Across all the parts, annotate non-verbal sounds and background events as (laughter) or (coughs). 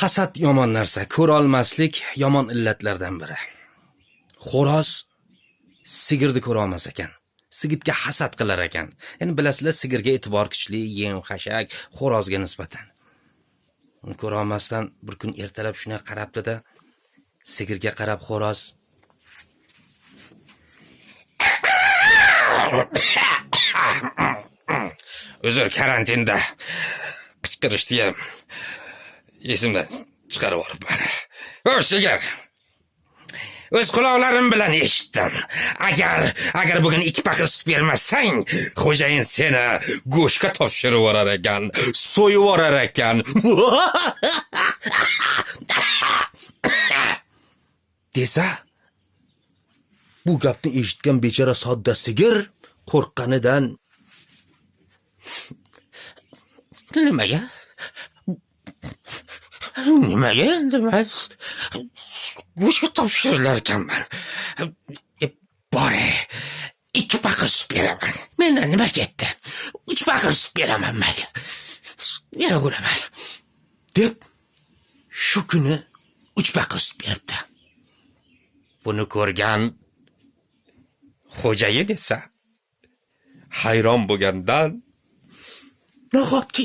Hasad yomon narsa, ko'rolmaslik yomon illatlardan biri. Xo'roz sigirni ko'rolmas ekan. Sigitga hasad qilar ekan. Endi bilasizlar, sigirga e'tibor kuchli, yem, xashak, xo'rozga nisbatan. Uni ko'rolmasdan bir kun ertalab shunday qarabdida sigirga qarab xo'roz (coughs) Uzr, karantinda qichqirishdi ham esimdan chiqarib yuboribman. O, sigir. O'z quloqlarim bilan eshitdim. Agar agar bugun ikki paqir sut bermasang, xo'jayin seni go'shtga topshirib yuborar ekan, so'yib yuborar ekan. (laughs) desa, bu gapni eshitgan bechora sodda sigir qo'rqqanidan nimaga? Nimaga endi man go'shtga topshirilar ekanman. E, bore, ikki paqir sut beraman. Mendan nima ketdi? Uch paqir sut beraman mayli. Beraveraman. deb shu kuni uch paqir sut beribdi. Buni ko'rgan xo'jayin esa hayron bo'lgandan nahotki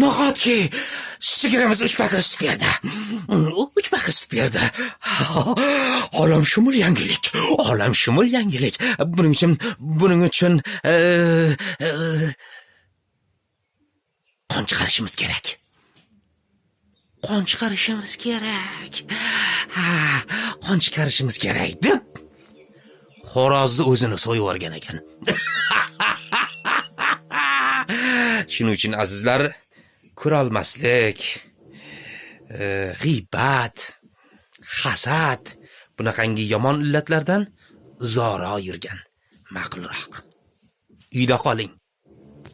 nahotki sigirimiz uch paqir sut berdi? Uch paqir sut berdi. (laughs) Olamshumul yangilik. Olamshumul yangilik. Buning uchun buning uchun e, e, qon chiqarishimiz kerak. Qon chiqarishimiz kerak. Ha qon chiqarishimiz kerak deb xo'rozni o'zini so'yib yuborgan ekan. (laughs) Shuning uchun azizlar ko'rolmaslik. E, g'iybat hasad bunaqangi yomon illatlardan zoro yurgan ma'qulroq uyda qoling.